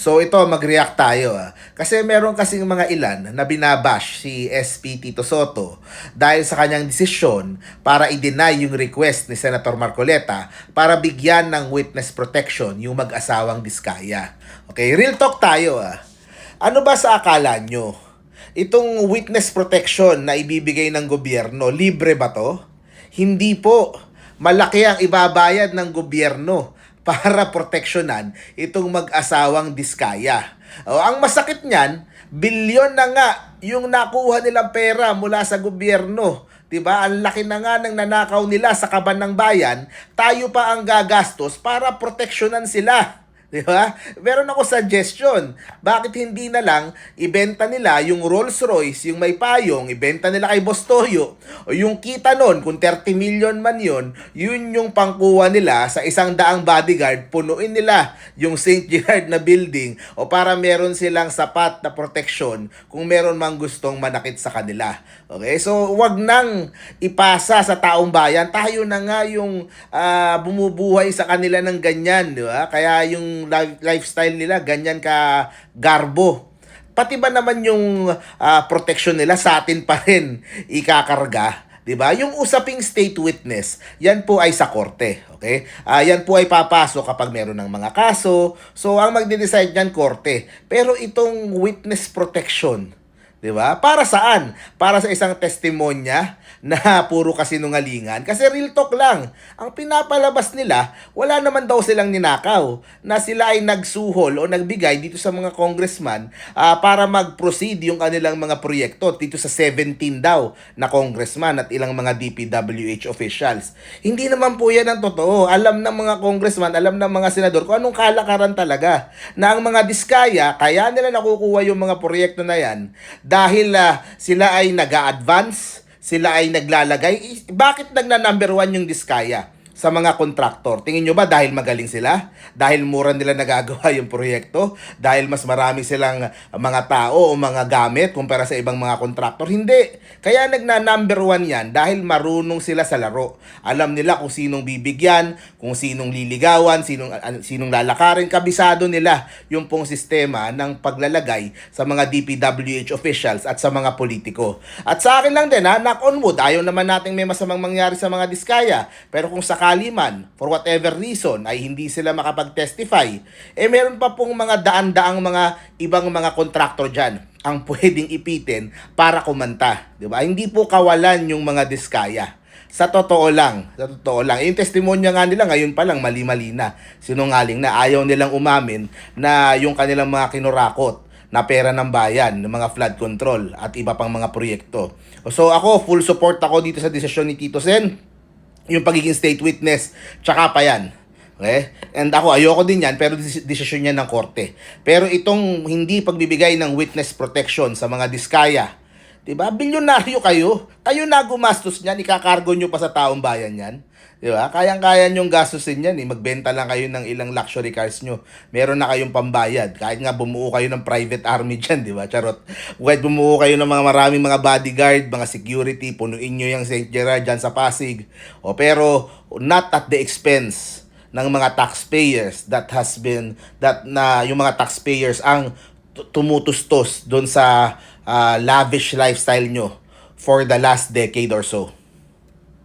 So ito, mag-react tayo. Ah. Kasi meron kasing mga ilan na binabash si SP Tito Soto dahil sa kanyang desisyon para i-deny yung request ni Senator Marcoleta para bigyan ng witness protection yung mag-asawang Diskaya. Okay, real talk tayo. Ah. Ano ba sa akala nyo? Itong witness protection na ibibigay ng gobyerno, libre ba to? Hindi po. Malaki ang ibabayad ng gobyerno para proteksyonan itong mag-asawang diskaya. O, ang masakit niyan, bilyon na nga yung nakuha nilang pera mula sa gobyerno. 'Di ba? Ang laki na nga ng nanakaw nila sa kaban ng bayan, tayo pa ang gagastos para proteksyonan sila. Di ba? Meron ako suggestion. Bakit hindi na lang ibenta nila yung Rolls Royce, yung may payong, ibenta nila kay Boss Toyo, o yung kita nun, kung 30 million man yun, yun yung pangkuha nila sa isang daang bodyguard, punuin nila yung St. Gerard na building o para meron silang sapat na proteksyon kung meron mang gustong manakit sa kanila. Okay? So, wag nang ipasa sa taong bayan. Tayo na nga yung ah, bumubuhay sa kanila ng ganyan, di ba? Kaya yung li- lifestyle nila ganyan ka garbo. Pati ba naman yung ah, protection nila sa atin pa rin ikakarga? 'di ba? Yung usaping state witness, yan po ay sa korte, okay? Ah, yan po ay papasok kapag meron ng mga kaso. So ang magde-decide niyan korte. Pero itong witness protection, 'Di ba? Para saan? Para sa isang testimonya na puro kasinungalingan. Kasi real talk lang. Ang pinapalabas nila, wala naman daw silang ninakaw. Na sila ay nagsuhol o nagbigay dito sa mga congressman ah, para mag-proceed yung kanilang mga proyekto dito sa 17 daw na congressman at ilang mga DPWH officials. Hindi naman po yan ang totoo. Alam ng mga congressman, alam ng mga senador kung anong kalakaran talaga. Na ang mga diskaya, kaya nila nakukuha yung mga proyekto na yan dahil ah, sila ay nag-a-advance, sila ay naglalagay. I- Bakit nagna number one yung Diskaya? Sa mga kontraktor. Tingin nyo ba dahil magaling sila? Dahil mura nila nagagawa yung proyekto? Dahil mas marami silang mga tao o mga gamit kumpara sa ibang mga kontraktor? Hindi. Kaya nagna number one yan dahil marunong sila sa laro. Alam nila kung sinong bibigyan, kung sinong liligawan, sinong, sinong lalakarin. Kabisado nila yung pong sistema ng paglalagay sa mga DPWH officials at sa mga politiko. At sa akin lang din ha, knock on wood, ayaw naman nating may masamang mangyari sa mga diskaya. Pero kung sakali man, for whatever reason, ay hindi sila makapag-testify, eh meron pa pong mga daan-daang mga ibang mga kontraktor dyan ang pwedeng ipitin para kumanta. Di ba? Hindi po kawalan yung mga diskaya. Sa totoo lang, sa totoo lang. Yung testimonya nga nila ngayon pa lang mali-mali na. Sinungaling na ayaw nilang umamin na yung kanilang mga kinurakot na pera ng bayan, ng mga flood control at iba pang mga proyekto. So ako, full support ako dito sa desisyon ni Tito Sen yung pagiging state witness, tsaka pa yan. Okay? And ako, ayoko din yan, pero des- desisyon yan ng korte. Pero itong hindi pagbibigay ng witness protection sa mga diskaya, di ba? Bilyonaryo kayo. Kayo na gumastos niyan, ikakargo nyo pa sa taong bayan yan. Di ba? Kayang-kaya nyong gastusin yan. Eh. Magbenta lang kayo ng ilang luxury cars nyo. Meron na kayong pambayad. Kahit nga bumuo kayo ng private army dyan, di ba? Charot. Kahit bumuo kayo ng mga maraming mga bodyguard, mga security, punuin nyo yung St. Gerard dyan sa Pasig. O pero, not at the expense ng mga taxpayers that has been, that na yung mga taxpayers ang tu- tumutustos doon sa ah, lavish lifestyle nyo for the last decade or so.